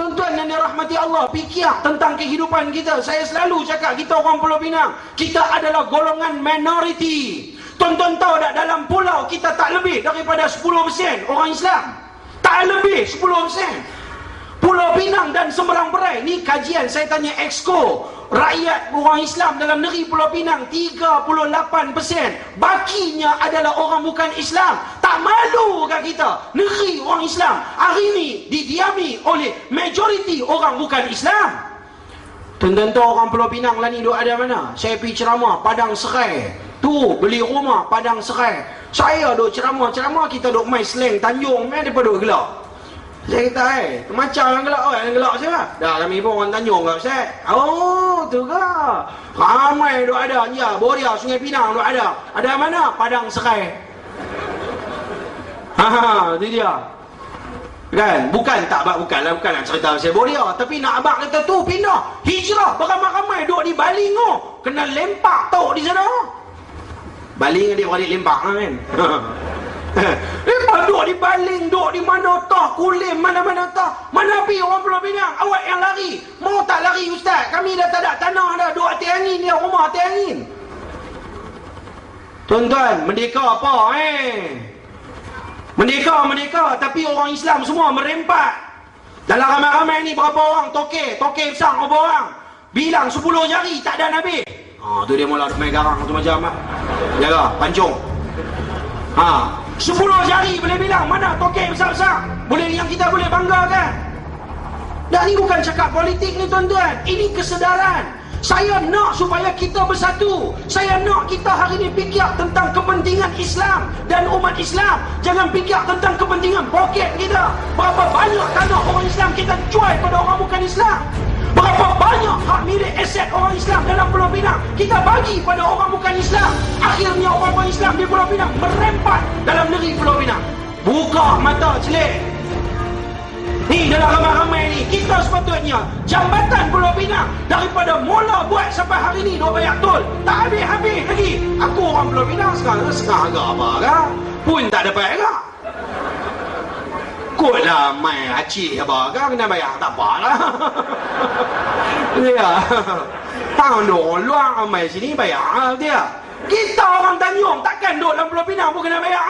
Tuan-tuan yang dirahmati Allah, fikir tentang kehidupan kita. Saya selalu cakap kita orang Pulau Pinang, kita adalah golongan minoriti. Tuan-tuan tahu tak dalam pulau kita tak lebih daripada 10% orang Islam. Tak lebih 10%. Pulau Pinang dan Semberang Berai ni kajian saya tanya exco rakyat orang Islam dalam negeri Pulau Pinang 38% bakinya adalah orang bukan Islam. Tak malu kan kita? Negeri orang Islam. Hari ini didiami oleh majoriti orang bukan Islam. Tentu orang Pulau Pinang lah ni duk ada mana? Saya pergi ceramah Padang Serai. Tu beli rumah Padang Serai. Saya duk ceramah-ceramah kita duk main slang Tanjung main daripada duk gelap saya kata, eh, macam yang gelak, oh, yang gelak siapa? Dah, kami pun orang Tanjung ke, Ustaz? Oh, tu ke? Ramai duk ada, ya, Boria, Sungai Pinang duk ada. Ada mana? Padang Serai. Ha, ha, tu dia. Kan? Bukan, tak abang, bukan lah, bukan nak cerita pasal Boria. Tapi nak abang kata tu, pindah. Hijrah, beramai-ramai duk di Baling, oh. Kena lempak tau di sana. Baling dia beradik lempak lah, kan? Lepas duk di baling, duk di mana tah, kulim, mana-mana tah. Mana pi orang Pulau Pinang? Awak yang lari. Mau tak lari Ustaz? Kami dah tak ada tanah dah. Duk hati angin dia, rumah hati angin. Tuan-tuan, merdeka apa eh? Merdeka, merdeka. Tapi orang Islam semua merempat. Dalam ramai-ramai ni berapa orang? Toke, toke besar berapa orang? Bilang 10 jari tak ada Nabi. Ha, tu dia mula main garang tu macam? Jaga, pancung. Ha, Sepuluh jari boleh bilang mana tokek besar-besar. Boleh yang kita boleh banggakan. Dan ini bukan cakap politik ni tuan-tuan. Ini kesedaran. Saya nak supaya kita bersatu. Saya nak kita hari ini fikir tentang kepentingan Islam dan umat Islam. Jangan fikir tentang kepentingan poket kita. Berapa banyak tanah orang Islam kita jual pada orang bukan Islam. Berapa banyak hak kita bagi pada orang bukan Islam. Akhirnya orang-orang Islam di Pulau Pinang merempat dalam negeri Pulau Pinang. Buka mata celik. Ni dalam ramai-ramai ni kita sepatutnya jambatan Pulau Pinang daripada mula buat sampai hari ni dua bayar tol. Tak habis-habis lagi. Aku orang Pulau Pinang sekarang setengah agak apa agak. Pun tak dapat agak. Kutlah main haji apa kan kena bayar tak apa lah. Ya. Tang dong luang main sini bayar dia. Kita orang Tanjung takkan duduk dalam Pulau Pinang pun kena bayar?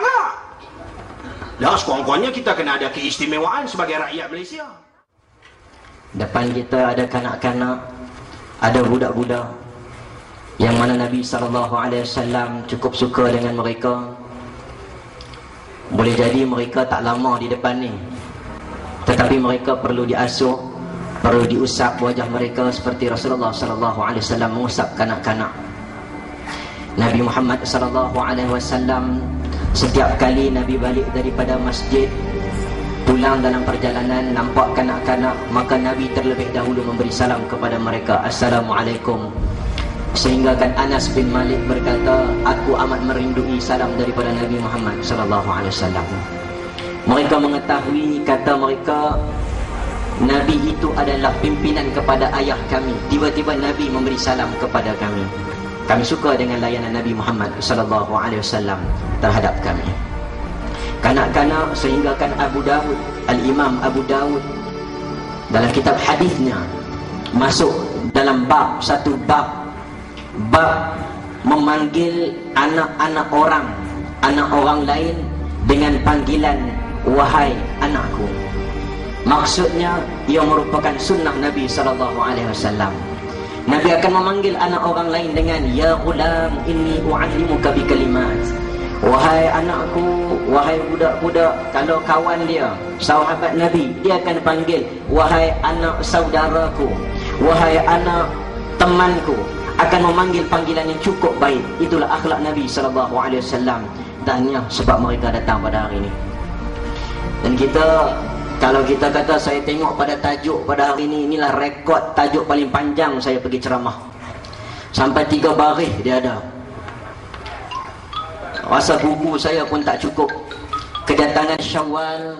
Lah sekurang-kurangnya kita kena ada keistimewaan sebagai rakyat Malaysia. Depan kita ada kanak-kanak, ada budak-budak yang mana Nabi sallallahu alaihi wasallam cukup suka dengan mereka. Boleh jadi mereka tak lama di depan ni. Tetapi mereka perlu diasuh, perlu diusap wajah mereka seperti Rasulullah sallallahu alaihi wasallam mengusap kanak-kanak. Nabi Muhammad sallallahu alaihi wasallam setiap kali Nabi balik daripada masjid pulang dalam perjalanan nampak kanak-kanak maka Nabi terlebih dahulu memberi salam kepada mereka Assalamualaikum sehingga kan Anas bin Malik berkata aku amat merindui salam daripada Nabi Muhammad sallallahu alaihi wasallam mereka mengetahui kata mereka Nabi itu adalah pimpinan kepada ayah kami. Tiba-tiba Nabi memberi salam kepada kami. Kami suka dengan layanan Nabi Muhammad sallallahu alaihi wasallam terhadap kami. Kanak-kanak sehingga kan Abu Dawud Al-Imam Abu Dawud dalam kitab hadisnya masuk dalam bab satu bab. Bab memanggil anak-anak orang anak orang lain dengan panggilan wahai anakku maksudnya ia merupakan sunnah Nabi sallallahu alaihi wasallam Nabi akan memanggil anak orang lain dengan ya ghulam inni u'allimuka bi kalimat Wahai anakku, wahai budak-budak, kalau kawan dia, sahabat Nabi, dia akan panggil, wahai anak saudaraku, wahai anak temanku, akan memanggil panggilan yang cukup baik. Itulah akhlak Nabi sallallahu alaihi wasallam. Tanya sebab mereka datang pada hari ini. Dan kita kalau kita kata saya tengok pada tajuk pada hari ini inilah rekod tajuk paling panjang saya pergi ceramah. Sampai tiga baris dia ada. Rasa buku saya pun tak cukup. Kedatangan Syawal